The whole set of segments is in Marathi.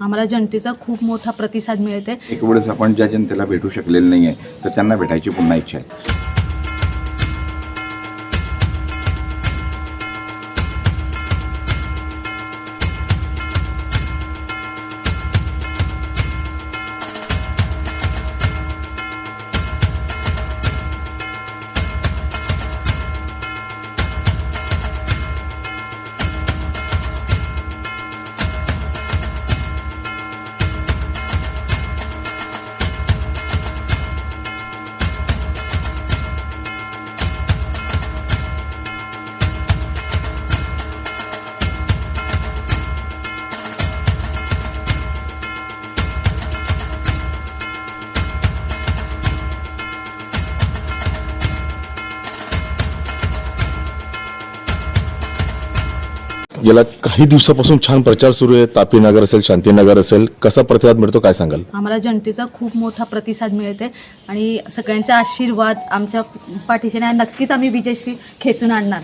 आम्हाला जनतेचा खूप मोठा प्रतिसाद मिळते एक वेळेस आपण ज्या जनतेला भेटू शकलेलं नाही आहे तर त्यांना भेटायची पुन्हा इच्छा आहे. गेल्या काही दिवसापासून छान प्रचार सुरू आहे. तापी नगर असेल शांतीनगर असेल कसा प्रतिसाद मिळतो काय सांगाल? आम्हाला जनतेचा खूप मोठा प्रतिसाद मिळते आणि सगळ्यांचा आशीर्वाद आमच्या पाठीशी आहे नक्कीच आम्ही विजयश्री खेचून आणणार.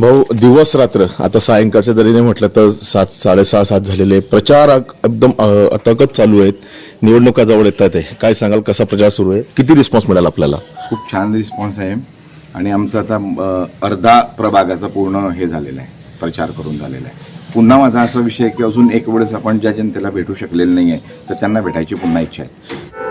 भाऊ दिवस रात्र आता सायंकाळच्या जरी नाही म्हटलं तर सात साडेसहा सात झालेले प्रचार एकदम अ, अथकच चालू आहेत. निवडणुका जवळ येतात आहे. काय सांगाल कसा प्रचार सुरू आहे? किती रिस्पॉन्स मिळाला आपल्याला? खूप छान रिस्पॉन्स आहे. आणि आमचं आता अ, अर्धा प्रभागाचा पूर्ण हे झालेला आहे. प्रचार करून झालेला आहे. पुन्हा माझा असा विषय की अजून एक वेळेस आपण ज्या जनतेला भेटू शकलेलं नाही आहे तर त्यांना भेटायची पुन्हा इच्छा आहे.